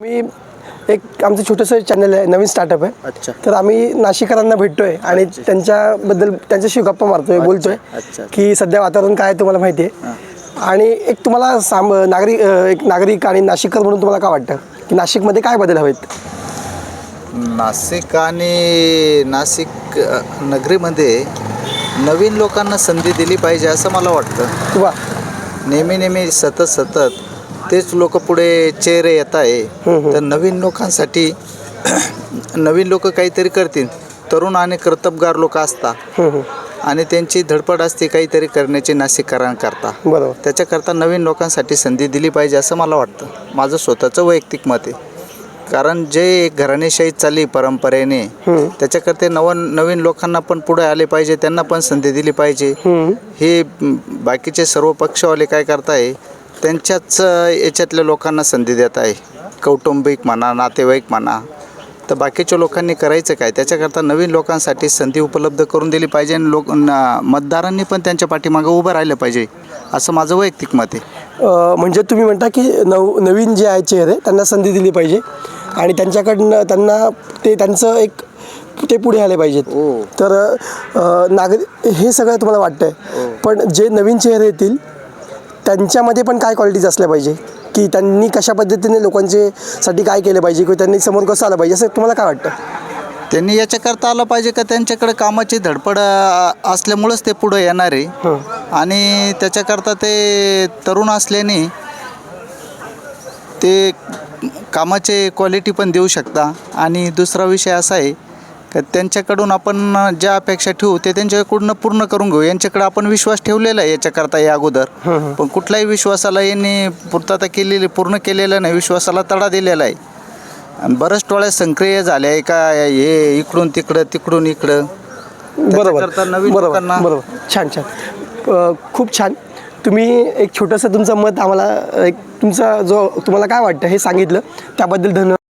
मी एक आमचं छोटंसं चॅनल आहे नवीन स्टार्टअप आहे. अच्छा. तर आम्ही नाशिकरांना भेटतोय आणि त्यांच्याबद्दल त्यांच्याशी गप्पा मारतोय बोलतोय अच्छा. की सध्या वातावरण काय आहे तुम्हाला माहिती आहे आणि एक तुम्हाला साम नागरिक एक नागरिक आणि नाशिककर म्हणून तुम्हाला काय वाटतं? की नाशिकमध्ये काय बदल हवेत? नाशिक आणि नाशिक अ, नगरीमध्ये नवीन लोकांना संधी दिली पाहिजे असं मला वाटतं. किंवा नेहमी नेहमी सतत सतत तेच लोक पुढे चेहरे येत आहे. तर नवीन लोकांसाठी नवीन लोक काहीतरी करतील. तरुण आणि कर्तबगार लोक असतात. आणि त्यांची धडपड असते काहीतरी करण्याची नाशिककरांकरता बरोबर. त्याच्याकरता नवीन लोकांसाठी संधी दिली पाहिजे असं मला वाटतं. माझं स्वतःचं वैयक्तिक मत आहे. कारण जे घराणेशाही चालली परंपरेने त्याच्याकरता नव नवीन लोकांना पण पुढे आले पाहिजे त्यांना पण संधी दिली पाहिजे. हे बाकीचे सर्व पक्षवाले काय करताय त्यांच्याच याच्यातल्या लोकांना संधी देत आहे. कौटुंबिक म्हणा नातेवाईक म्हणा. तर बाकीच्या लोकांनी करायचं काय? त्याच्याकरता नवीन लोकांसाठी संधी उपलब्ध करून दिली पाहिजे आणि लोक मतदारांनी पण त्यांच्या पाठीमागं उभं राहिलं पाहिजे असं माझं वैयक्तिक मत आहे. म्हणजे तुम्ही म्हणता की नव नवीन जे आहे चेहरे त्यांना संधी दिली पाहिजे आणि त्यांच्याकडनं त्यांना ते त्यांचं एक ते पुढे आले पाहिजेत. हो. तर नागरिक हे सगळं तुम्हाला वाटतंय. पण जे नवीन चेहरे येतील त्यांच्यामध्ये पण काय क्वालिटीज असल्या पाहिजे? की त्यांनी कशा पद्धतीने लोकांचे साठी काय केलं पाहिजे? किंवा त्यांनी समोर कसं आलं पाहिजे? असं तुम्हाला काय वाटतं? त्यांनी याच्याकरता आलं पाहिजे का? त्यांच्याकडे कामाची धडपड अ, असल्यामुळंच ते पुढं येणार आहे. आणि त्याच्याकरता ते तरुण असल्याने ते कामाचे क्वालिटी पण देऊ शकता. आणि दुसरा विषय असा आहे का त्यांच्याकडून आपण ज्या अपेक्षा ठेवू ते त्यांच्याकडून पूर्ण करून घेऊ. यांच्याकडे आपण विश्वास ठेवलेला आहे याच्याकरता या अगोदर. पण कुठल्याही विश्वासाला यांनी पूर्तता केलेली पूर्ण केलेला नाही. विश्वासाला तडा दिलेला आहे. आणि बऱ्याच टोळ्या संक्रिय झाल्या आहे. का हे इकडून तिकडं तिकडून इकडं. बरोबर बरोबर बरोबर. छान छान. खूप छान. तुम्ही एक छोटंसं तुमचं मत आम्हाला एक तुमचा जो तुम्हाला काय वाटतं हे सांगितलं. त्याबद्दल धन्यवाद.